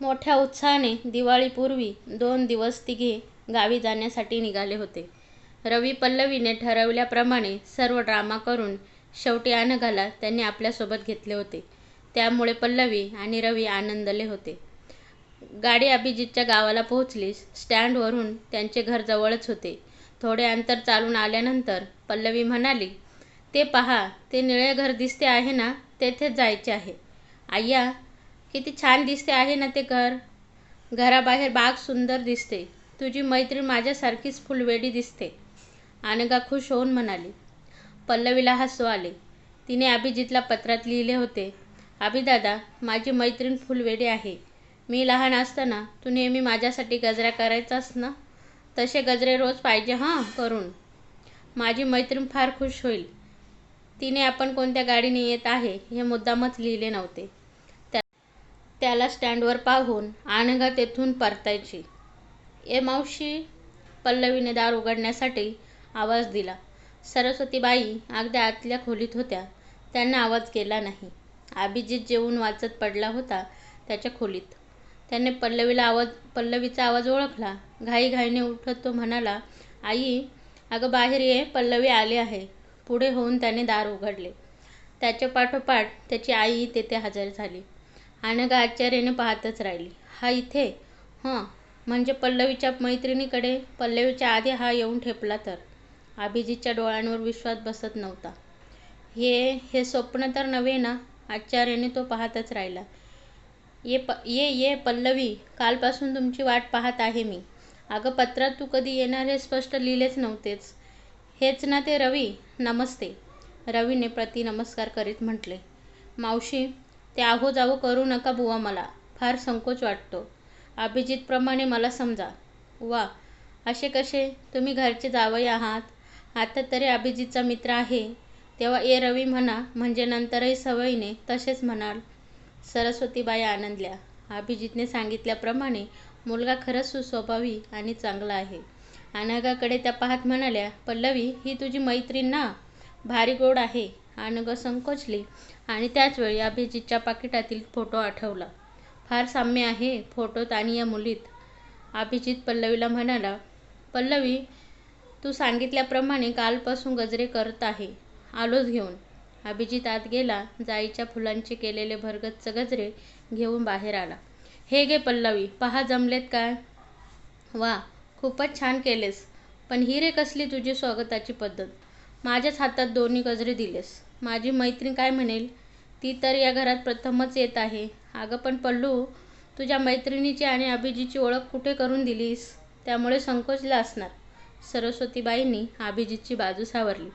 मोठ्या उत्साहाने दिवाळीपूर्वी दोन दिवस तिघे गावी जाण्यासाठी निघाले होते. रवी पल्लवीने ठरवल्याप्रमाणे सर्व ड्रामा करून शेवटी अनघाला त्यांनी आपल्यासोबत घेतले होते. त्यामुळे पल्लवी आणि रवी आनंदले होते. गाडी अभिजितच्या गावाला पोहोचली. स्टँडवरून त्यांचे घर जवळच होते. थोडे अंतर चालून आल्यानंतर पल्लवी म्हणाली, ते पहा ते निळे घर दिसते आहे ना तेथेच जायचे आहे. अय्या किती छान दिसते आहे ना ते घर. घराबाहेर बाग सुंदर दिसते. तुझी मैत्रीण माझ्यासारखीच फुलवेडी दिसते. अनघा खुश होऊन म्हणाली. पल्लवीला हसू आले. तिने अभिजितला पत्रात लिहिले होते, अभिदादा माझी मैत्रीण फुलवेडी आहे. मी लहान असताना तू नेहमी माझ्यासाठी गजरा करायचास ना तसे गजरे रोज पाहिजे हां करून. माझी मैत्रीण फार खुश होईल. तिने आपण कोणत्या गाडीने येत आहे हे मुद्दामच लिहिले नव्हते. त्याला स्टँडवर पाहून अनघा तेथून परतायची. ए मावशी पल्लवीने दार उघडण्यासाठी आवाज दिला. सरस्वतीबाई अगदी आतल्या खोलीत होत्या. त्यांना आवाज केला नाही. अभिजित जेवून वाचत पडला होता त्याच्या खोलीत. त्याने पल्लवीचा आवाज ओळखला. घाईघाईने उठत तो म्हणाला, आई अगं बाहेर ये पल्लवी आले आहे. पुढे होऊन त्याने दार उघडले. त्याच्या पाठोपाठ त्याची आई तेथे हजर झाली. अनघा आश्चर्याने पाहतच राहिली. हा इथे? हं म्हणजे पल्लवीच्या मैत्रिणीकडे पल्लवीच्या आधी हा येऊन ठेपला तर. अभिजीतच्या डोळ्यांवर विश्वास बसत नव्हता. हे हे स्वप्न तर नव्हे ना आश्चर्याने तो पाहतच राहिला. ये प ये ये पल्लवी कालपासून तुमची वाट पाहत आहे मी. अगं पत्रात तू कधी येणार हे स्पष्ट लिहिलेच नव्हतेच हेच ना ते रवी नमस्ते रवीने प्रतिनमस्कार करीत म्हटले. मावशी ते आहो जावो करू नका बुवा मला फार संकोच वाटतो. अभिजीतप्रमाणे मला समजा. वा असे कसे तुम्ही घरचे जावई आहात. आता तरी अभिजीतचा मित्र आहे तेव्हा ये रवी म्हणा म्हणजे नंतरही सवयीने तसेच म्हणाल. सरस्वतीबाई आनंदल्या. अभिजितने सांगितल्याप्रमाणे मुलगा खरंच सुस्वभावी आणि चांगला आहे. अनघाकडे त्या पाहत म्हणाल्या, पल्लवी ही तुझी मैत्रीण ना? भारी गोड आहे. अनघ संकोचली आणि त्याचवेळी अभिजीतच्या पाकिटातील फोटो आठवला. फार साम्य आहे फोटोत आणि या मुलीत. अभिजीत पल्लवीला म्हणाला, पल्लवी तू सांगितल्याप्रमाणे कालपासून गजरे करत आहे. आलोच घेऊन. अभिजीत आत गेला. जाईच्या फुलांचे केलेले भरगच्च गजरे घेऊन बाहेर आला. हे घे पल्लवी पहा जमलेत काय? वा खूपच छान केलेस. पण ही रे कसली तुझी स्वागताची पद्धत. माझ्याच हातात दोन्ही गजरे दिलेस. माझी मैत्रीण काय म्हणेल. ती तर या घरात प्रथमच येत आहे. अगं पण पल्लू तुझ्या मैत्रिणीची आणि अभिजीतची ओळख कुठे करून दिलीस. त्यामुळे संकोचला असणार. सरस्वतीबाईंनी अभिजितची बाजू सावरली.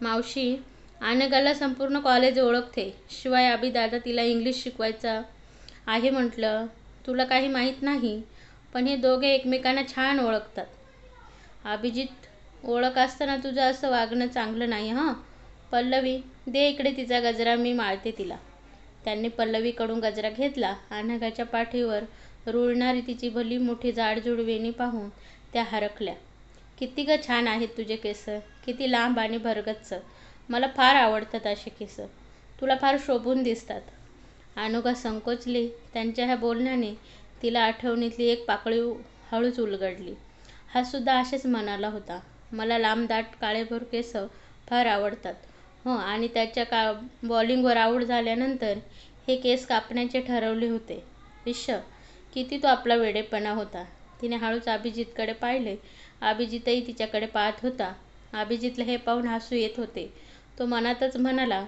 मावशी अनघाला संपूर्ण कॉलेज ओळखते. शिवाय अभिदादा तिला इंग्लिश शिकवायचा आहे म्हटलं. तुला काही माहीत नाही. पण हे दोघे एकमेकांना छान ओळखतात. अभिजित ओळख असताना तुझं असं वागणं चांगलं नाही हं. पल्लवी दे इकडे तिचा गजरा मी माळते तिला. त्यांनी पल्लवीकडून गजरा घेतला. अनघाच्या पाठीवर रुळणारी तिची भली मोठी जाडजूड वेणी पाहून त्या हरकल्या किती गं छान आहेत तुझे केस. किती लांब आणि भरगच्च. मला फार आवडतात असे केस. तुला फार शोभून दिसतात. अनुगा संकोचली. त्यांच्या ह्या बोलण्याने तिला आठवणीतली एक पाकळी हळूच उलगडली. हा सुद्धा असेच म्हणाला होता. मला लांबदाट काळेभोर केस फार आवडतात. हो आणि त्याच्या का बॉलिंगवर आऊट झाल्यानंतर हे केस कापण्याचे ठरवले होते. विश्व किती तो आपला वेडेपणा होता. तिने हळूच अभिजीतकडे पाहिले. अभिजितही तिच्याकडे पाहत होता. अभिजीतला हे पाहून हसू येत होते. तो मनातच म्हणाला,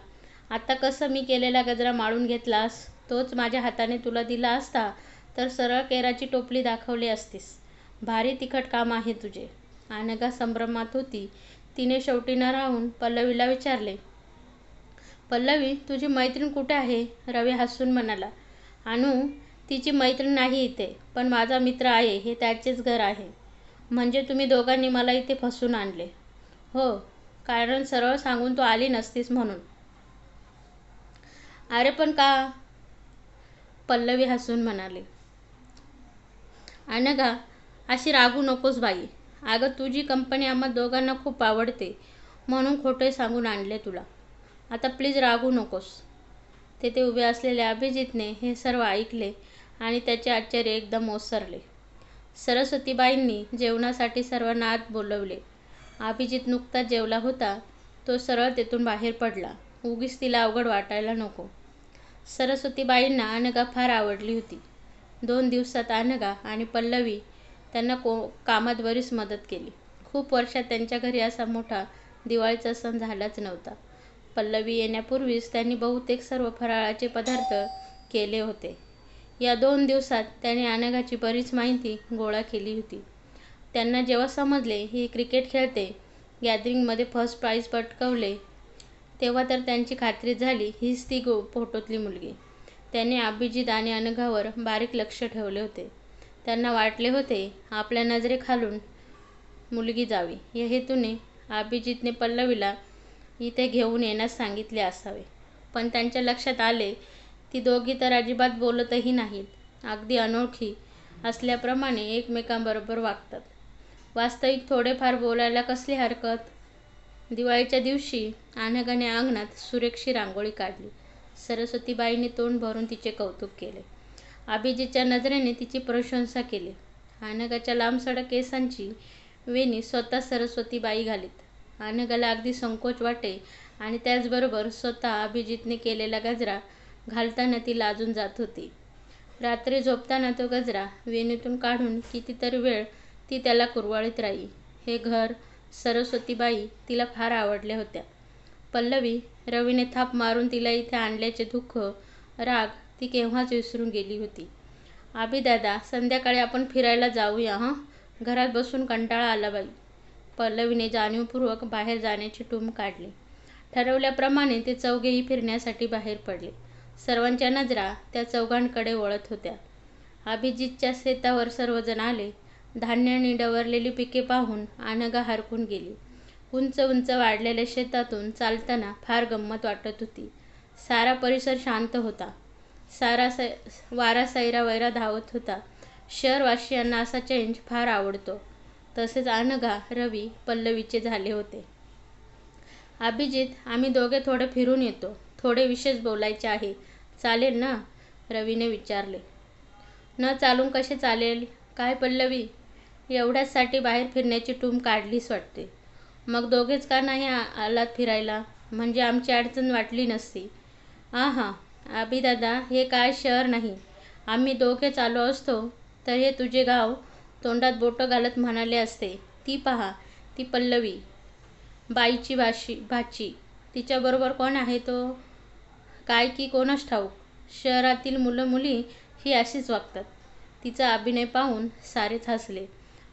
आता कसं मी केलेला गजरा माळून घेतलास. तोच माझ्या हाताने तुला दिला असता तर सरळ केराची टोपली दाखवली असतीस. भारी तिखट काम आहे तुझे. अनघा संभ्रमात होती. तिने शेवटी न राहून पल्लवीला विचारले, पल्लवी तुझी मैत्रीण कुठे आहे. रवी हसून म्हणाला, अनु तिची मैत्रीण नाही इथे. पण माझा मित्र आहे हे त्याचेच घर आहे. म्हणजे तुम्ही दोघांनी मला इथे फसून आणले. हो कारण सरळ सांगून तू आली नसतीस म्हणून. अरे पण का? पल्लवी हसून म्हणाली. अनघा अशी रागू नकोस बाई. अगं तुझी कंपनी आम्हा दोघांना खूप आवडते म्हणून खोटे सांगून आणले तुला. आता प्लीज रागवू नकोस. तेथे उभे असलेल्या अभिजीतने हे सर्व ऐकले आणि त्याचे आश्चर्य एकदम ओसरले. सरस्वतीबाईंनी जेवणासाठी सर्वांना आत बोलवले. अभिजित नुकताच जेवला होता तो सरळ तेथून बाहेर पडला. उगीच तिला अवघड वाटायला नको. सरस्वतीबाईंना अनगा फार आवडली होती. दोन दिवसात अनगा आणि पल्लवी त्यांना को कामात बरीच मदत केली. खूप वर्षात त्यांच्या घरी असा मोठा दिवाळीचा सण झालाच नव्हता. पल्लवी येण्यापूर्वीच त्यांनी बहुतेक सर्व फराळाचे पदार्थ केले होते. या दोन दिवसात त्याने अनघाची बरीच माहिती गोळा केली होती. त्यांना जेव्हा समजले ही क्रिकेट खेळते गॅदरिंगमध्ये फर्स्ट प्राईज पटकवले तेव्हा तर त्यांची खात्री झाली हीच ती गो फोटोतली मुलगी. त्यांनी अभिजित आणि अनघावर बारीक लक्ष ठेवले होते. त्यांना वाटले होते आपल्या नजरेखालून मुलगी जावी. या हेतूने अभिजितने पल्लवीला इथे घेऊन येण्यास सांगितले असावे. पण त्यांच्या लक्षात आले ती दोघी तर अजिबात बोलतही नाहीत. अगदी अनोळखी असल्याप्रमाणे एकमेकांबरोबर वागतात. वास्तविक थोडेफार बोलायला कसली हरकत? दिवाळीच्या दिवशी आनगाने अंगणात सुरेखशी रांगोळी काढली. सरस्वतीबाईंनी तोंड भरून तिचे कौतुक केले. अभिजीतच्या नजरेने तिची प्रशंसा केली. आनगाच्या लांबसडक केसांची वेणी स्वतः सरस्वतीबाई घालीत. अनघाला अगदी संकोच वाटे. आणि त्याचबरोबर स्वतः अभिजितने केलेला गजरा घालताना ती लाजून जात होती. रात्री झोपताना तो गजरा वेणीतून काढून कितीतरी वेळ ती त्याला कुरवाळीत राही. हे घर सरस्वतीबाई तिला फार आवडल्या होत्या. पल्लवी रवीने थाप मारून तिला इथे आणल्याचे दुःख राग ती केव्हाच विसरून गेली होती. आबीदादा संध्याकाळी आपण फिरायला जाऊया हं? घरात बसून कंटाळा आला बाई. पल्लवीने जाणीवपूर्वक बाहेर जाण्याची टूम काढली. ठरवल्याप्रमाणे ते चौघेही फिरण्यासाठी बाहेर पडले. सर्वांच्या नजरा त्या चौघांकडे वळत होत्या. अभिजितच्या शेतावर सर्वजण आले. धान्याने डवरलेली पिके पाहून अनघा हरकून गेली. उंच उंच वाढलेल्या शेतातून चालताना फार गंमत वाटत होती. सारा परिसर शांत होता. सारा सै वारा सैरा वैरा धावत होता. शहरवासियांना असा चेंज फार आवडतो. तसेच अनघा रवी पल्लवीचे झाले होते. अभिजित आम्ही दोघे थोडे फिरून येतो. थोडे विशेष बोलायचे आहे. चालेल ना? रवीने विचारले. न चालून कसे चालेल? काय पल्लवी? एवढ्याचसाठी बाहेर फिरण्याची टूम काढलीच वाटते. मग दोघेच का नाही आलात फिरायला? म्हणजे आमची अडचण वाटली नसती. आ हां आबीदादा हे काय शहर नाही. आम्ही दोघेच आलो असतो तर हे तुझे गाव? तोंडात बोटं घालत म्हणाले असते ती पहा ती पल्लवी. बाईची भाशी भाची. तिच्याबरोबर कोण आहे तो? काय की कोणच ठाऊक. शहरातील मुलं मुली ही अशीच वागतात. तिचा अभिनय पाहून सारेच हसले.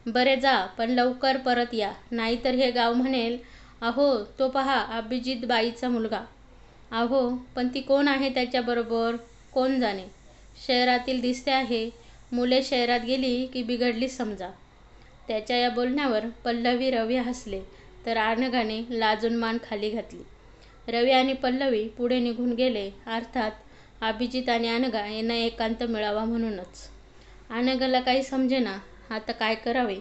बरे जा पण लवकर परत या. नाहीतर हे गाव म्हणेल अहो तो पहा अभिजित बाईचा मुलगा. अहो पण ती कोण आहे त्याच्याबरोबर? कोण जाणे? शहरातील दिसते आहे. मुले शहरात गेली की बिघडली समजा. त्याच्या या बोलण्यावर पल्लवी रवी हसले तर आनगाने लाजून मान खाली घातली. रवी आणि पल्लवी पुढे निघून गेले अर्थात अभिजित आणि अनगा यांना एकांत मिळावा म्हणूनच. अनगाला काही समजेना आता काय करावे?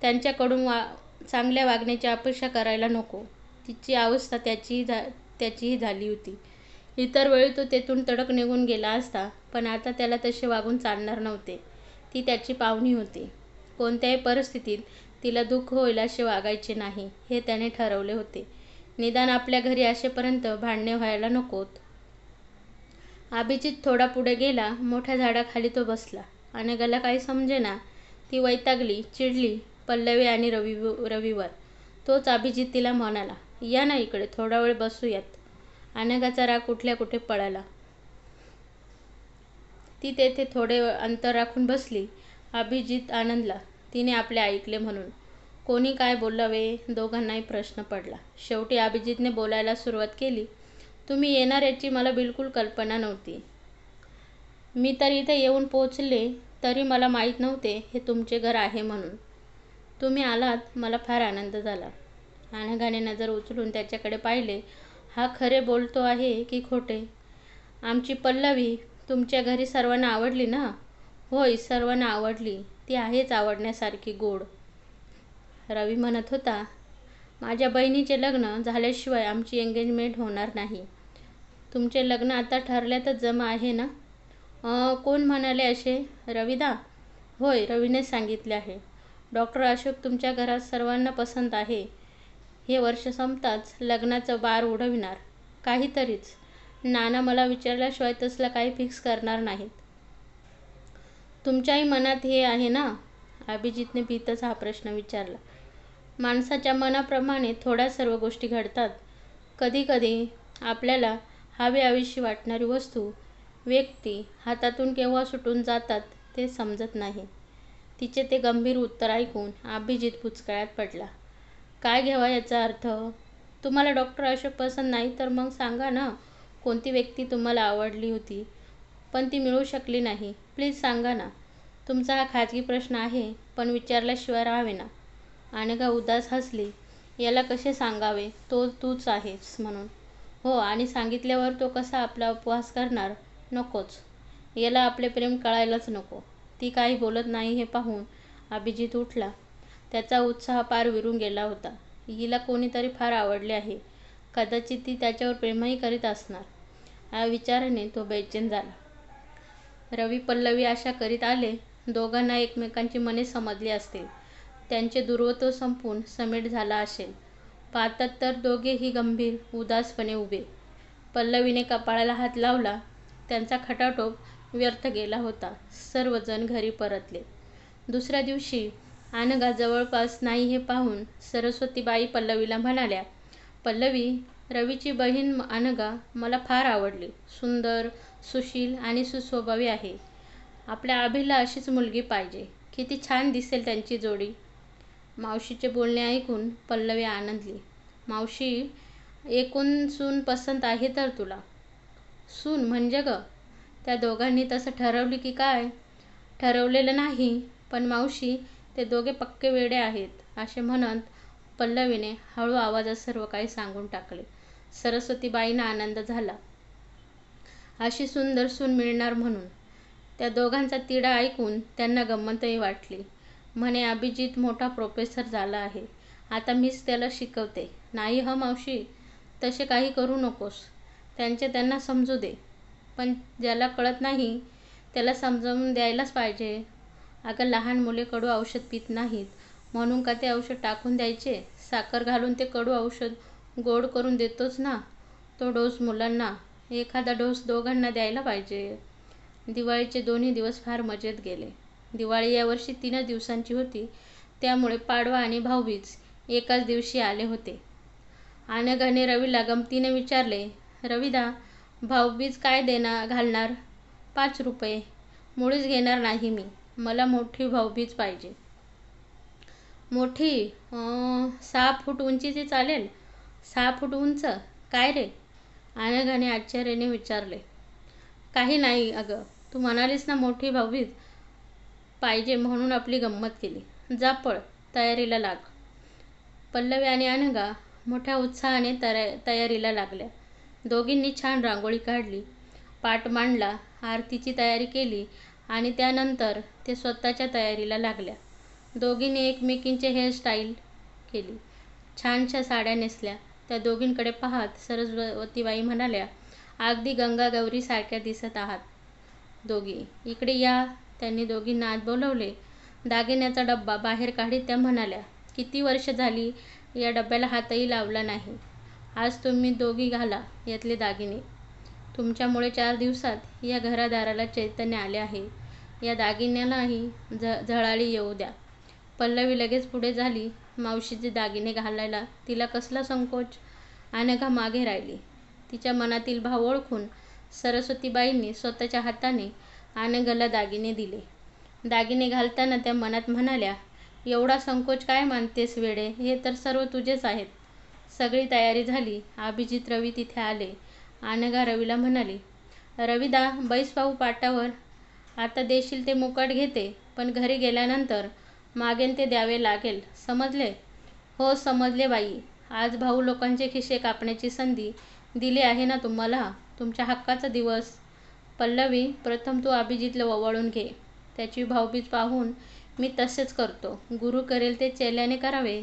त्यांच्याकडून वा चांगल्या वागण्याची अपेक्षा करायला नको. तिची अवस्था त्याचीही झा त्याचीही झाली होती. इतर वेळी तो तेथून तडक निघून गेला असता पण आता त्याला तसे वागून चालणार नव्हते. ती त्याची पाहुणी होती. कोणत्याही परिस्थितीत तिला दुःख होईल असे वागायचे नाही हे त्याने ठरवले होते. निदान आपल्या घरी असेपर्यंत भांडणे व्हायला नकोत. अभिजित थोडा पुढे गेला मोठ्या झाडाखाली तो बसला. अनघाला काही समजेना ती वैतागली चिडली पल्लवी आणि रवी रविवर. तोच अभिजित तिला म्हणाला या ना इकडे थोडा वेळ बसूयात. अनेकाचा राग कुठल्या कुठे पळाला. ती तेथे थोडे अंतर राखून बसली अभिजित आनंदला. तिने आपले ऐकले म्हणून. कोणी काय बोलावे? दोघांनाही प्रश्न पडला. शेवटी अभिजितने बोलायला सुरुवात केली. तुम्ही येणार याची मला बिलकुल कल्पना नव्हती. मी तर इथे येऊन पोचले तरी मला माहीत नव्हते हे तुमचे घर आहे म्हणून. तुम्ही आलात मला फार आनंद झाला. अनघाने नजर उचलून त्याच्याकडे पाहिले. हा खरे बोलतो आहे की खोटे? आमची पल्लवी तुमच्या घरी सर्वांना आवडली ना होय सर्वांना आवडली ती आहेच आवडण्यासारखी गोड रवी म्हणत होता माझ्या बहिणीचे लग्न झाल्याशिवाय आमची एंगेजमेंट होणार नाही तुमचे लग्न आता ठरल्यातच जमा आहे ना कोण म्हणाले असे? रविदा? होय, रवीनेच सांगितले आहे. डॉक्टर अशोक तुमच्या घरात सर्वांना पसंत आहे. हे वर्ष संपताच लग्नाचं बार उडविणार. काहीतरीच. नाना मला विचारल्याशिवाय तसलं काही फिक्स करणार नाहीत. तुमच्याही मनात हे आहे ना? अभिजितने भीतच हा प्रश्न विचारला. माणसाच्या मनाप्रमाणे थोड्या सर्व गोष्टी घडतात. कधीकधी आपल्याला आपल्याला हवीहवीशी वाटणारी वस्तू, व्यक्ती हातातून केव्हा सुटून जातात ते समजत नाही. तिचे ते गंभीर उत्तर ऐकून अभिजित पुचकळ्यात पडला. काय घ्यावा याचा अर्थ? तुम्हाला डॉक्टर अशोक पसंत नाही तर मग सांगा ना कोणती व्यक्ती तुम्हाला आवडली होती पण ती मिळू शकली नाही. प्लीज सांगा ना. तुमचा हा खाजगी प्रश्न आहे पण विचारल्याशिवाय राहावेना. अनघा उदास हसली. याला कसे सांगावे तो तूच आहेस म्हणून. हो आणि सांगितल्यावर तो कसा आपला उपवास करणार? नकोच. याला आपले प्रेम कळायलाच नको. ती काही बोलत नाही हे पाहून अभिजित उठला. त्याचा उत्साह पार विरून गेला होता. हिला कोणीतरी फार आवडले आहे. कदाचित ती त्याच्यावर प्रेमही करीत असणार. या विचाराने तो बेचैन झाला. रवी पल्लवी आशा करीत आले. दोघांना एकमेकांची मने समजली असतील. त्यांचे दुर्वतो संपून समेट झाला असेल. पाहतात तर दोघेही गंभीर, उदासपणे उभे. पल्लवीने कपाळाला हात लावला. त्यांचा खटाटोप व्यर्थ गेला होता. सर्वजण घरी परतले. दुसऱ्या दिवशी अनघा जवळपास नाही हे पाहून सरस्वतीबाई पल्लवीला म्हणाल्या, पल्लवी, रवीची बहीण अनघा मला फार आवडली. सुंदर, सुशील आणि सुस्वभावी आहे. आपल्या अभिला अशीच मुलगी पाहिजे. किती छान दिसेल त्यांची जोडी. मावशीचे बोलणे ऐकून पल्लवी आनंदली. मावशी, एकूण सून पसंत आहे तर तुला? सून म्हणजे ग? त्या दोघांनी तसं ठरवलं की काय? ठरवलेलं नाही. पण मावशी, ते दोघे पक्के वेडे आहेत असे म्हणत पल्लवीने हळू आवाजात सर्व काही सांगून टाकले. सरस्वतीबाईंना आनंद झाला. अशी सुंदर सून मिळणार म्हणून. त्या दोघांचा तिढा ऐकून त्यांना गंमतही वाटली. म्हणे अभिजित मोठा प्रोफेसर झाला आहे. आता मीच त्याला शिकवते. नाही ह मावशी, तसे काही करू नकोस. त्यांचे त्यांना समजू दे. पण ज्याला कळत नाही त्याला समजावून द्यायलाच पाहिजे. अगं लहान मुले कडू औषध पीत नाहीत म्हणून का ते औषध टाकून द्यायचे? साखर घालून ते कडू औषध गोड करून देतोच ना. तो डोस मुलांना, एखादा डोस दोघांना द्यायला पाहिजे. दिवाळीचे दोन्ही दिवस फार मजेत गेले. दिवाळी यावर्षी तीनच दिवसांची होती त्यामुळे पाडवा आणि भाऊबीज एकाच दिवशी आले होते. अनघाने रवीला गमतीने विचारले, रविदा, भाऊबीज काय देणार घालणार? पाच रुपये. मुळीच घेणार नाही मी. मला मोठी भाऊबीज पाहिजे. मोठी? सहा फूट उंचीची चालेल? सहा फूट उंच? काय रे? अनघाने आश्चर्याने विचारले. काही नाही अगं, तू म्हणालीस ना मोठी भाऊबीज पाहिजे म्हणून आपली गंमत केली. जा पळ, तयारीला लाग. पल्लवी आणि अनघा मोठ्या उत्साहाने तयारीला लागल्या. दोघींनी छान रांगोळी काढली, पाट मांडला, आरतीची तयारी केली आणि त्यानंतर ते स्वतःच्या तयारीला लागल्या. दोघींनी एकमेकींचे हेअरस्टाईल केली. छानशा साड्या नेसल्या. त्या दोघींकडे पाहत सरस्वतीबाई म्हणाल्या, अगदी गंगा-गौरीसारख्या दिसत आहात दोघी. इकडे या. त्यांनी दोघींना आत बोलवले दागिन्याचा डब्बा बाहेर काढीत त्या म्हणाल्या, किती वर्ष झाली या डब्याला हातही लावला नाही. आज तुम्ही दोघी घाला यातले दागिने. तुमच्यामुळे चार दिवसात या घरादाराला चैतन्य आले आहे. या दागिन्यालाही झ झळाळी येऊ द्या. पल्लवी लगेच पुढे झाली. मावशीचे दागिने घालायला तिला कसला संकोच? अनघा मागे राहिली. तिच्या मनातील भाव ओळखून सरस्वतीबाईंनी स्वतःच्या हाताने अनघाला दागिने दिले. दागिने घालताना त्या मनात म्हणाल्या, एवढा संकोच काय मानतेस वेडे, हे तर सर्व तुझेच आहेत. सगळी तयारी झाली. अभिजित, रवी तिथे आले. अनघा रवीला म्हणाली, रविदा, बैसभाऊ पाटावर. आता देशील ते मुकट घेते, पण घरी गेल्यानंतर मागेन ते द्यावे लागेल, समजले? हो समजले बाई. आज भाऊ लोकांचे खिसे कापण्याची संधी दिली आहे ना तुम्हाला. तुमच्या हक्काचा दिवस. पल्लवी, प्रथम तू अभिजितला ओवाळून घे. त्याची भाऊबीज पाहून मी तसेच करतो. गुरु करेल ते चेल्याने करावे.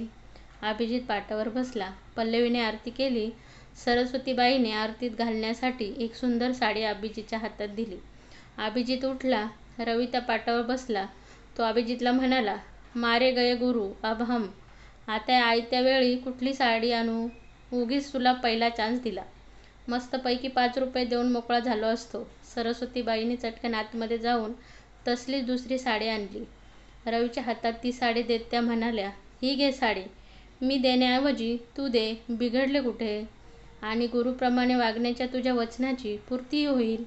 अभिजित पाटावर बसला. पल्लवीने आरती केली. सरस्वतीबाईने आरतीत घालण्यासाठी एक सुंदर साडी अभिजितच्या हातात दिली. अभिजित उठला रवी त्या पाटावर बसला तो अभिजितला म्हणाला मारे गये गुरु अब हम. आता आयत्या वेळी कुठली साडी आणू? उगीच तुला पहिला चान्स दिला. मस्तपैकी पाच रुपये देऊन मोकळा झालो असतो. सरस्वतीबाईंनी चटकन आतमध्ये जाऊन तसलीच दुसरी साडी आणली. रवीच्या हातात ती साडी देत त्या म्हणाल्या ही घे साडी. मी देण्याऐवजी तू दे बिघडले कुठे? आणि गुरुप्रमाणे वागण्याच्या तुझ्या वचनाची पूर्ती होईल.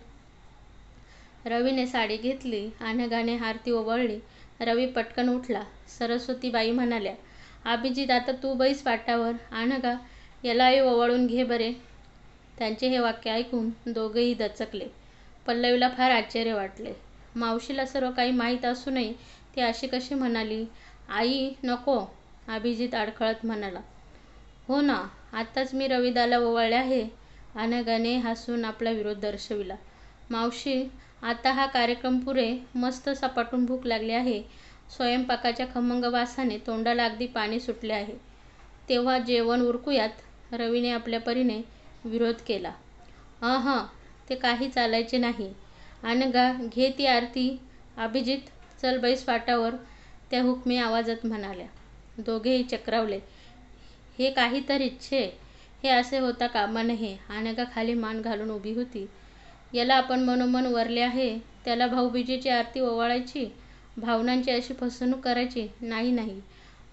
रवीने साडी घेतली आणि गाणे आरती ओवळली. रवी पटकन उठला. सरस्वतीबाई म्हणाल्या अभिजित आता तू बैस पाटावर का यालाही ओवाळून घे बरे. त्यांचे हे वाक्य ऐकून दोघेही दचकले. पल्लवीला फार आश्चर्य वाटले. मावशीला सर्व काही माहीत असूनही ती अशी कशी म्हणाली? आई नको अभिजित अडखळत म्हणाला. हो ना आत्ताच मी रविदाला ओवाळले आहे. अनगाने हसून आपला विरोध दर्शविला. मावशी आता हा कार्यक्रम पुरे मस्त सपाटून भूक लागली आहे. स्वयंपाकाच्या खमंग वासाने तोंडाला अगदी पाणी सुटले आहे. तेव्हा जेवण उरकूयात रवीने आपल्या परीने विरोध केला. हां ते काही चालायचे नाही. अनघा घे ती आरती. अभिजित चल बैस फाटावर त्या हुकमी आवाजात म्हणाल्या. दोघेही चक्रावले. हे काहीतरी छे हे असे होता कामा नये. अनघा खाली मान घालून उभी होती. याला आपण मनोमन वरले आहे. त्याला भाऊबीजेची आरती ओवाळायची. भावनांची अशी फसवणूक करायची. नाही नाही.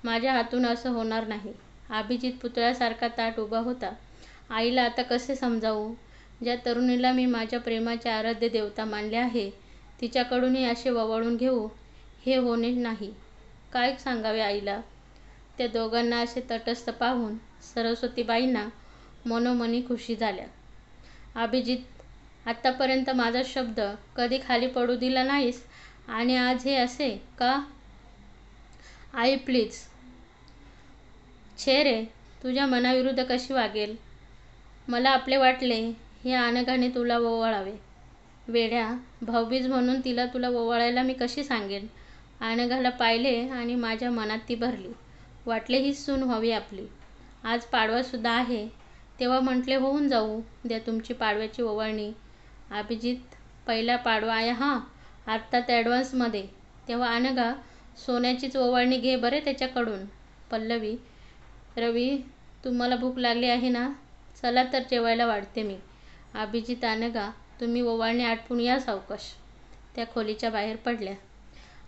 माझ्या हातून असं होणार नाही. अभिजित पुतळ्यासारखा ताट उभा होता. आईला आता कसे समजावू? ज्या तरुणीला मी माझ्या प्रेमाचे आराध्य देवता मानले आहे तिच्याकडूनही असे ववाळून घेऊ? हे होणे नाही. काय सांगावे आईला? त्या दोघांना असे तटस्थ पाहून सरस्वतीबाईंना मनोमनी खुशी झाल्या. अभिजित आत्तापर्यंत माझा शब्द कधी खाली पडू दिला नाहीस. आणि आज हे असे का? आई प्लीज. छे रे तुझ्या मनाविरुद्ध कशी वागेल? मला आपले वाटले हे अनघाने तुला ओवाळावे वेड्या भाऊबीज म्हणून तिला तुला ओवाळायला मी कशी सांगेन? अनघाला पाहिले आणि माझ्या मनात ती भरली. वाटले ही सून व्हावी आपली. आज पाडवासुद्धा आहे. तेव्हा म्हटले होऊन जाऊ द्या तुमची पाडव्याची ओवाळणी अभिजित पहिला पाडवा आहे हां. आत्ताच ॲडव्हान्समध्ये तेव्हा अनघा सोन्याचीच ओवाळणी घे बरे त्याच्याकडून. पल्लवी रवी तुम्हाला भूक लागली आहे ना? चला तर जेवायला वाढते मी. अभिजित अनघा तुम्ही ओवाळणी आटपून या सावकाश. त्या खोलीच्या बाहेर पडल्या.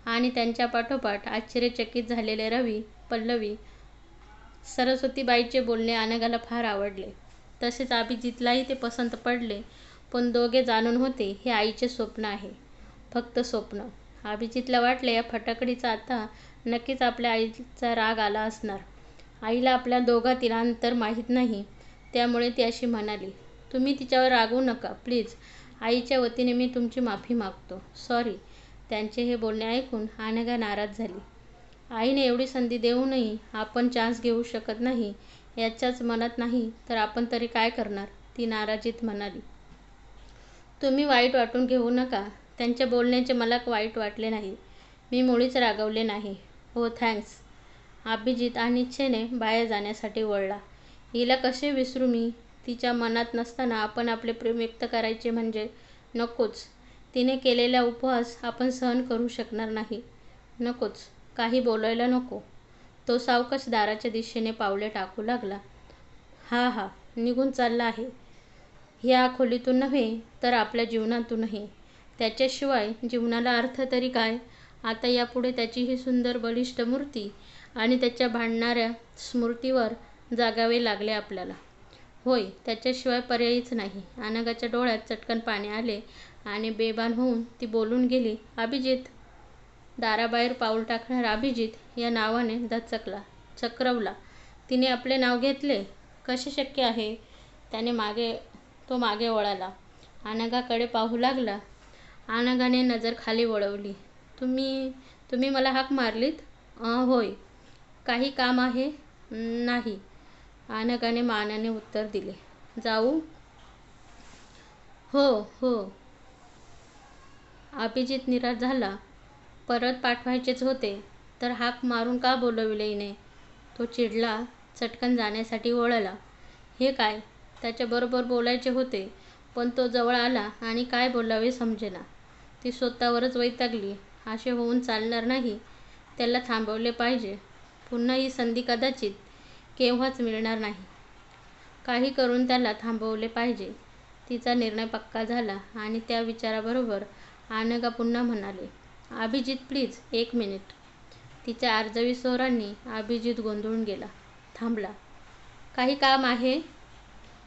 आणि त्यांच्या पाठोपाठ आश्चर्यचकित झालेले रवी पल्लवी सरस्वतीबाईचे बोलणे अनघाला फार आवडले. तसेच अभिजितलाही ते पसंत पडले. पण दोघे जाणून होते हे आईचे स्वप्न आहे. फक्त स्वप्न. अभिजितला वाटले या फटाकडीचा आता नक्कीच आपल्या आईचा राग आला असणार. आईला आपल्या दोघातील अंतर माहीत नाही. त्यामुळे ती अशी म्हणाली तुम्ही तिच्यावर रागवू नका प्लीज. आईच्या वतीने मी तुमची माफी मागतो. सॉरी. त्यांचे हे बोलणे ऐकून अनघा नाराज झाली. आईने एवढी संधी देऊनही आपण चान्स घेऊ शकत नाही. याच्याच मनात नाही तर आपण तरी काय करणार? ती नाराजीत म्हणाली. तुम्ही वाईट वाटून घेऊ नका. त्यांच्या बोलण्याचे मला वाईट वाटले नाही. मी मुळीच रागवले नाही. हो थँक्स. अभिजित अनिच्छेने बाहेर जाण्यासाठी वळला. हिला कसे विसरू मी? तिच्या मनात नसताना आपण आपले प्रेम व्यक्त करायचे म्हणजे नकोच. तिने केलेला उपवास आपण सहन करू शकणार नाही. नकोच. काही बोलायला नको. तो सावकाश दाराच्या दिशेने पावले टाकू लागला. हा हा. निघून चालला आहे. ह्या खोलीतून नव्हे तर आपल्या जीवनातूनही. त्याच्याशिवाय जीवनाला अर्थ तरी काय? आता यापुढे त्याची ही सुंदर बलिष्ठ मूर्ती आणि त्याच्या भांडणाऱ्या स्मृतीवर जागावे लागले आपल्याला. होय त्याच्याशिवाय पर्यायीच नाही. अनघाच्या डोळ्यात चटकन पाणी आले आणि बेभान होऊन ती बोलून गेली अभिजित. दाराबाहेर पाऊल टाकणार अभिजित या नावाने धचकला चक्रवला. तिने आपले नाव घेतले? कसे शक्य आहे? त्याने मागे तो मागे वळाला. अनघाकडे पाहू लागला. अनघाने नजर खाली वळवली. तुम्ही तुम्ही मला हाक मारलीत? होय. काही काम आहे? नाही. अनघाने मानाने उत्तर दिले. जाऊ. हो हो. अभिजित निराश झाला. परत पाठवायचेच होते. तर हाक मारून का बोलविले हिने? तो चिडला चटकन जाण्यासाठी वळला. हे काय? त्याच्याबरोबर बोलायचे होते पण तो जवळ आला आणि काय बोलावे समजेना. ती स्वतःवरच वैतागली. असे होऊन चालणार नाही. त्याला थांबवले पाहिजे. पुन्हा ही संधी कदाचित केव्हाच मिळणार नाही. काही करून त्याला थांबवले पाहिजे. तिचा निर्णय पक्का झाला आणि त्या विचाराबरोबर आनगा पुन्हा म्हणाले अभिजित प्लीज एक मिनिट. तिच्या आर्जवी स्वरांनी अभिजित गोंधळून गेला. थांबला. काही काम आहे?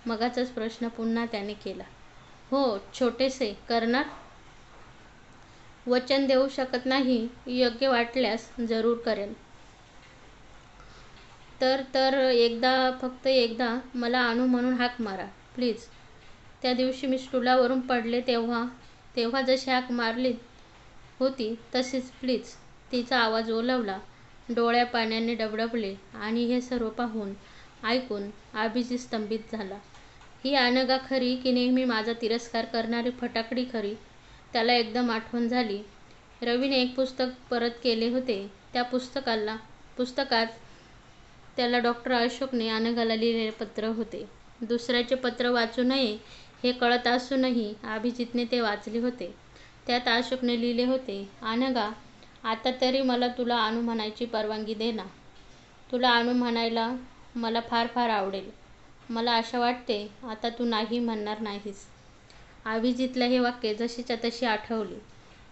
मगाचाच प्रश्न पुन्हा त्याने केला. हो छोटेसे करणार? वचन देऊ शकत नाही योग्य वाटल्यास जरूर करेन. तर तर एकदा फक्त एकदा मला आणू म्हणून हाक मारा प्लीज. त्या दिवशी मी स्टुलावरून पडले तेव्हा तेव्हा जशी हाक मारली होती तशीच प्लीज तिचा आवाज ओलवला डोळ्या पाण्याने डबडबले आणि हे सर्व पाहून ऐकून अभिजित स्तंभित झाला. ही अनगा खरी की नेहमी माझा तिरस्कार करणारी फटाकडी खरी. त्याला एकदम आठवण झाली. रवीने एक पुस्तक परत केले होते. त्या पुस्तकाला पुस्तकात त्याला डॉक्टर अशोकने आनगाला लिहिलेले पत्र होते. दुसऱ्याचे पत्र वाचू नये हे कळत असूनही अभिजितने ते वाचले होते. त्यात अशोकने लिहिले होते अनघा आता तरी मला तुला अनु म्हणायची परवानगी दे ना. तुला अनु म्हणायला मला फार फार आवडेल. मला आशा वाटते आता तू नाही म्हणणार नाहीस. अभिजितला हे वाक्य जशीच्या तशी आठवली.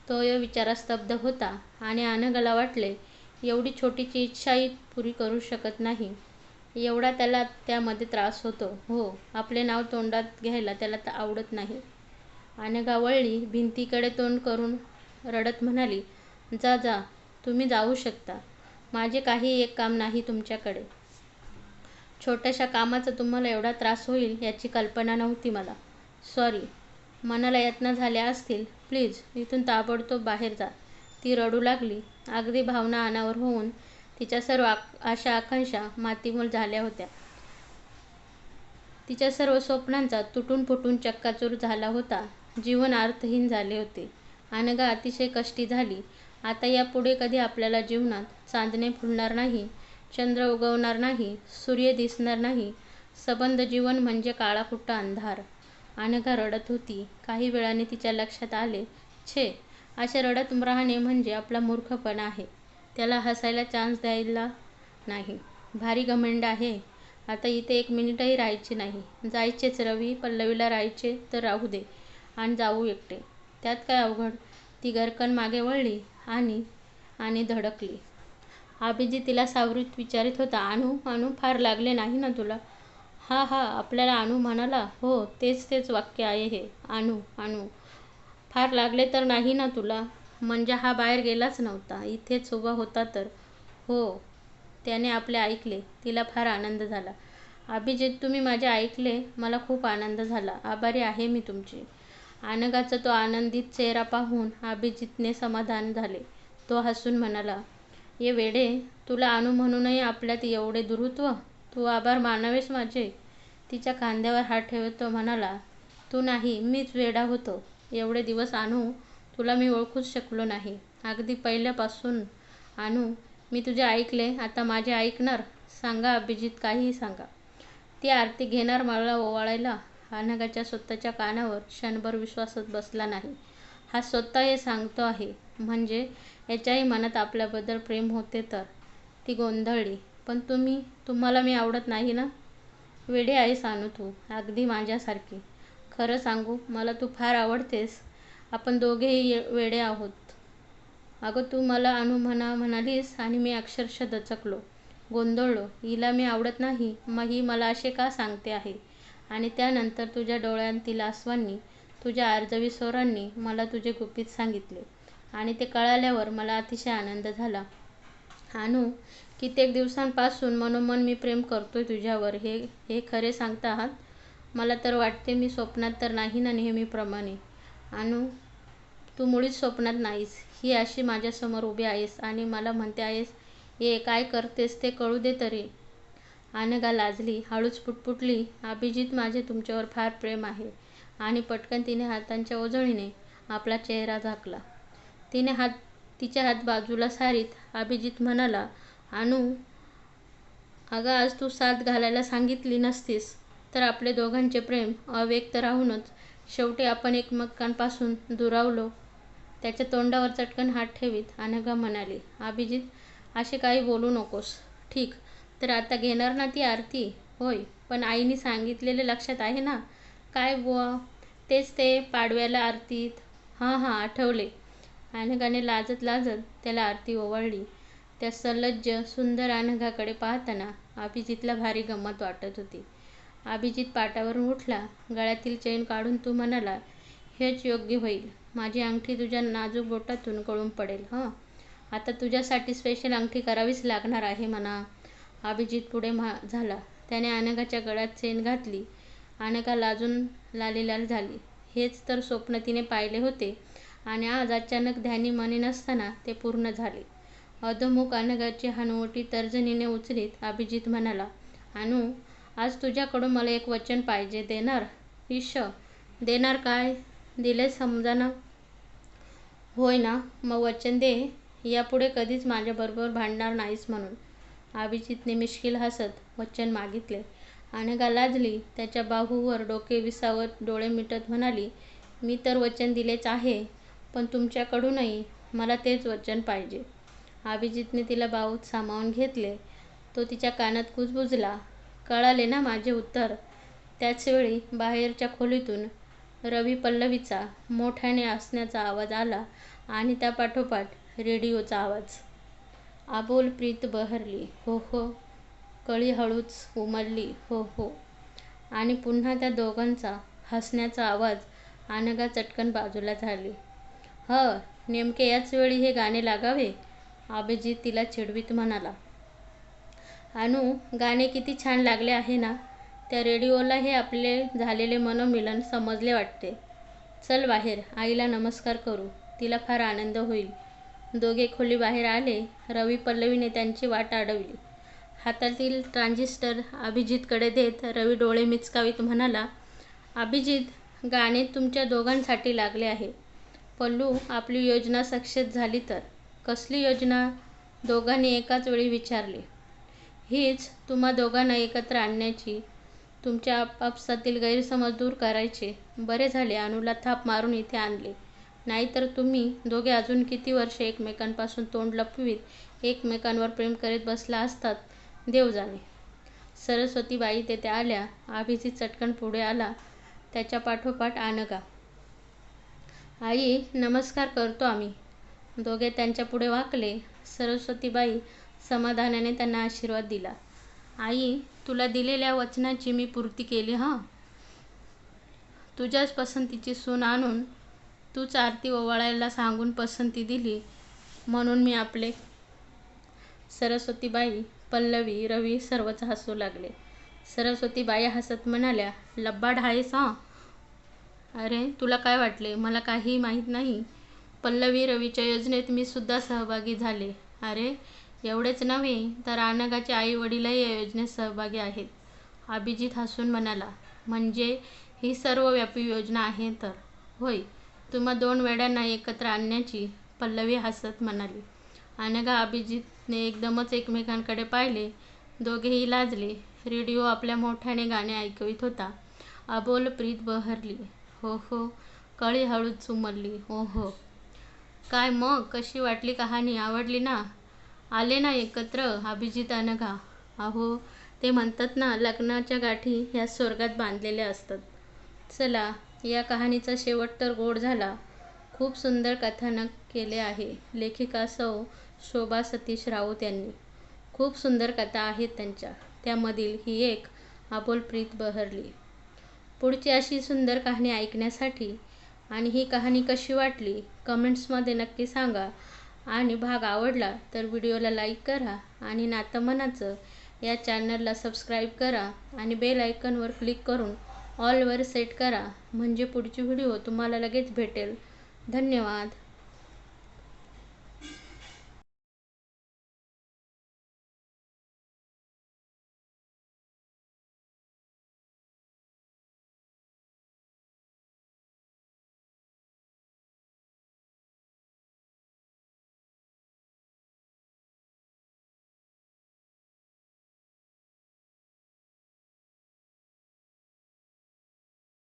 तो या विचारात स्तब्ध होता आणि अनघाला वाटले एवढी छोटीची इच्छाही पुरी करू शकत नाही. एवढा त्याला त्यामध्ये त्रास होतो. हो आपले नाव तोंडात घ्यायला त्याला तर आवडत नाही. अनघा वळली भिंतीकडे तोंड करून रडत म्हणाली जा जा तुम्ही जाऊ शकता. माझे काही एक काम नाही तुमच्याकडे. छोट्याशा कामाचा तुम्हाला एवढा त्रास होईल याची कल्पना नव्हती मला. सॉरी मनाला यातना झाल्या असतील प्लीज इथून ताबडतोब बाहेर जा. ती रडू लागली. अगदी भावना अनावर होऊन तिच्या सर्व आशा आकांक्षा मातीमोल झाल्या होत्या. तिच्या सर्व स्वप्नांचा तुटून फुटून चक्काचूर झाला होता. जीवन अर्थहीन झाले होते. अनघा अतिशय कष्टी झाली. आता यापुढे कधी आपल्याला जीवनात चांदणे फुलणार नाही? चंद्र उगवणार नाही सूर्य दिसणार नाही. सबंध जीवन म्हणजे काळाकुट्टा अंधार. अनघा रडत होती. काही वेळाने तिच्या लक्षात आले छे असे रडत राहणे म्हणजे आपला मूर्खपणा आहे. त्याला हसायला चान्स द्यायला नाही. भारी घमंड आहे. आता इथे एक मिनिटही राहायचे नाही. जायचेच रवी पल्लवीला राहायचे तर राहू दे. आणि जाऊ एकटे. त्यात काय अवघड? ती घरकन मागे वळली आणि आणि धडकली. अभिजित तिला सावरीत विचारित होता अनु अनु फार लागले नाही ना तुला? हा हा आपल्याला अनु म्हणाला. हो तेच तेच वाक्य आहे हे अनु अनु फार लागले तर नाही ना तुला? म्हणजे हा बाहेर गेलाच नव्हता इथेच उभा होता तर. हो त्याने आपले ऐकले तिला फार आनंद झाला. अभिजित तुम्ही माझे ऐकले मला खूप आनंद झाला आभारी आहे मी तुमची. आनगाचा तो आनंदित चेहरा पाहून अभिजितने समाधान झाले. तो हसून म्हणाला ये वेडे तुला अनु म्हणूनही आपल्यात एवढे दुरुत्व? तू आभार मानावेस माझे. तिच्या खांद्यावर हात ठेवत तो म्हणाला तू नाही मीच वेडा होतो. एवढे दिवस आणू तुला मी ओळखूच शकलो नाही. अगदी पहिल्यापासून आणू. मी तुझे ऐकले आता माझे ऐकणार. सांगा अभिजित काहीही सांगा. ती आरती घेणार मला ओवाळायला. अनघाच्या स्वतःच्या कानावर क्षणभर विश्वासच बसला नाही. हा स्वतः हे सांगतो आहे. म्हणजे याच्याही मनात आपल्याबद्दल प्रेम होते तर. ती गोंधळली. पण तुम्ही तुम्हाला मी आवडत नाही ना? वेडे आहेस आणू तू अगदी माझ्यासारखी. खरं सांगू मला तू फार आवडतेस. आपण दोघेही वेडे आहोत. अगं तू मला अनु म्हणा म्हणालीस आणि मी अक्षरशः दचकलो. गोंधळलो. हिला मी आवडत नाही मग ही मला असे का सांगते आहे? आणि त्यानंतर तुझ्या डोळ्यांतील आसवांनी तुझ्या आर्जवी स्वरांनी मला तुझे गुपित सांगितले. आणि ते कळाल्यावर मला अतिशय आनंद झाला. अनु कित्येक दिवसांपासून मनोमन मी प्रेम करतोय तुझ्यावर हे हे खरे सांगता आहात मला तर वाटते मी स्वप्नात तर नाही ना नेहमीप्रमाणे. अनु तू मुळीच स्वप्नात नाहीस. ही अशी माझ्यासमोर उभी आहेस आणि मला म्हणते आहेस ये काय करतेस ते कळू दे तरी. अनघा लाजली हळूच पुटपुटली अभिजित माझे तुमच्यावर फार प्रेम आहे. आणि पटकन तिने हातांच्या ओझळीने आपला चेहरा झाकला. तिने हात तिचे हात बाजूला सारीत अभिजित म्हणाला अनु अगं आज तू साथ घालायला सांगितली नसतीस तर आपले दोघांचे प्रेम अव्यक्त राहूनच शेवटी आपण एकमेकांपासून दुरावलो. त्याच्या तोंडावर चटकन हात ठेवीत अनघा म्हणाली अभिजित असे काही बोलू नकोस. ठीक तर आता घेणार ना ती आरती? होय पण आईने सांगितलेले लक्षात आहे ना? काय बुवा? तेच ते पाडव्याला आरतीत. हां हां आठवले. अनघाने लाजत लाजत त्याला आरती ओवाळली. त्या सलज्ज सुंदर अनघाकडे पाहताना अभिजितला भारी गंमत वाटत होती. अभिजित पाटावरून उठला गळ्यातील चैन काढून तू म्हणाला हेच योग्य होईल. माझी अंगठी तुझ्या नाजूक बोटातून गळून पडेल हं? आता तुझ्यासाठी स्पेशल अंगठी करावीच लागणार आहे म्हणा. अभिजित पुढे म्हा झाला. त्याने अनघाच्या गळ्यात चेन घातली. अनघा लाजून लालीलाल झाली. हेच तर स्वप्न तिने पाहिले होते. आणि आज अचानक ध्यानी मनी नसताना ते पूर्ण झाले. अधोमुख अनघाची हनुवटी तर्जनीने उचलीत. अभिजित म्हणाला अनु आज तुझ्याकडून मला एक वचन पाहिजे. देणार? ईश देणार काय? दिले समजा ना होय ना मग वचन दे. यापुढे कधीच माझ्याबरोबर भांडणार नाहीस म्हणून. अभिजितने मिश्किल हसत वचन मागितले. अनघा लाजली. त्याच्या बाहूवर डोके विसावत डोळे मिटत म्हणाली मी तर वचन दिलेच आहे. पण तुमच्याकडूनही मला तेच वचन पाहिजे. अभिजितने तिला बाहूत सामावून घेतले. तो तिच्या कानात कुजबुजला. कळाले ना माझे उत्तर? त्याचवेळी बाहेरच्या खोलीतून रवी पल्लवीचा मोठ्याने असण्याचा आवाज आला आणि त्यापाठोपाठ रेडिओचा आवाज. आबोल प्रीत बहरली. हो हो. कळी हळूच उमलली. हो हो. आणि पुन्हा त्या दोघांचा हसण्याचा आवाज अनघा चटकन बाजूला झाली. ह नेमके याच वेळी हे गाणे लागावे? अभिजीत तिला चिडवीत म्हणाला. अनु गाणे किती छान लागले आहे ना? त्या रेडिओला हे आपले झालेले मनोमिलन समजले वाटते. चल बाहेर आईला नमस्कार करू. तिला फार आनंद होईल. दोघे खोली बाहेर आले. रवी पल्लवीने त्यांची वाट अडवली हातातील ट्रान्झिस्टर अभिजितकडे देत रवी डोळे मिचकावीत म्हणाला अभिजित गाणे तुमच्या दोघांसाठी लागले आहे. पल्लू आपली योजना सक्सेस झाली तर? कसली योजना? दोघांनी एकाच वेळी विचारले. हीच तुम्हा दोघांना एकत्र आणण्याची तुमच्या आपापसातील गैरसमज दूर करायचे. बरे झाले अनुला थाप मारून इथे आणले. नाहीतर तुम्ही दोघे अजून किती वर्षे एकमेकांपासून तोंड लपवीत एकमेकांवर प्रेम करीत बसला असतात? देव जाणे. सरस्वतीबाई तेथे आल्या अभिजित चटकन पुढे आला त्याच्या पाठोपाठ आणगा. आई नमस्कार करतो आम्ही. दोघे त्यांच्या पुढे वाकले. सरस्वतीबाई समाधानाने त्यांना आशीर्वाद दिला. आई तुला दिलेल्या वचनाची मी पूर्ती केली हां? तुझ्याच पसंतीची सून आणून तूच आरती ओवाळायला सांगून पसंती दिली म्हणून मी आपले सरस्वतीबाई पल्लवी रवी सर्वच हसू लागले. सरस्वतीबाई हसत म्हणाल्या लब्बा आहेस हां? अरे तुला काय वाटले? मला काही माहीत नाही. पल्लवी रवीच्या योजनेत मी सुद्धा सहभागी झाले. अरे एवढेच नव्हे तर अनघाचे आई वडीलही या योजनेत सहभागी आहेत. अभिजित हसून म्हणाला म्हणजे ही सर्वव्यापी योजना आहे तर? होय. तुम्हा दोन वेड्यांना एकत्र आणण्याची पल्लवी हसत म्हणाली. अनघा अभिजितने एकदमच एकमेकांकडे पाहिले. दोघेही लाजले. रेडिओ आपल्या मोठ्याने गाणे ऐकवित होता. अबोल प्रीत बहरली. हो हो. कळी हळूच उमलली हो हो. काय मग? कशी वाटली कहाणी? आवडली ना? आले ना एकत्र? अभिजित अनघा अहो ते म्हणतात ना लग्नाच्या गाठी ह्या स्वर्गात बांधलेल्या असतात. चला या कहाणीचा शेवट तर गोड झाला. खूप सुंदर कथानक केले आहे. लेखिका सौ. शोभा सतीश राऊत यांनी. खूप सुंदर कथा आहेत त्यांच्या. त्यामधील ही एक अबोल प्रीत बहरली. पुढची अशी सुंदर कहाणी ऐकण्यासाठी आणि ही कहाणी कशी वाटली कमेंट्समध्ये नक्की सांगा. आणि भाग आवडला तर व्हिडिओला लाईक करा आणि नातं मनाचं या चॅनलला सबस्क्राईब करा आणि बेल आयकनवर क्लिक करून ऑलवर सेट करा. म्हणजे पुढची व्हिडिओ तुम्हाला लगेच भेटेल. धन्यवाद.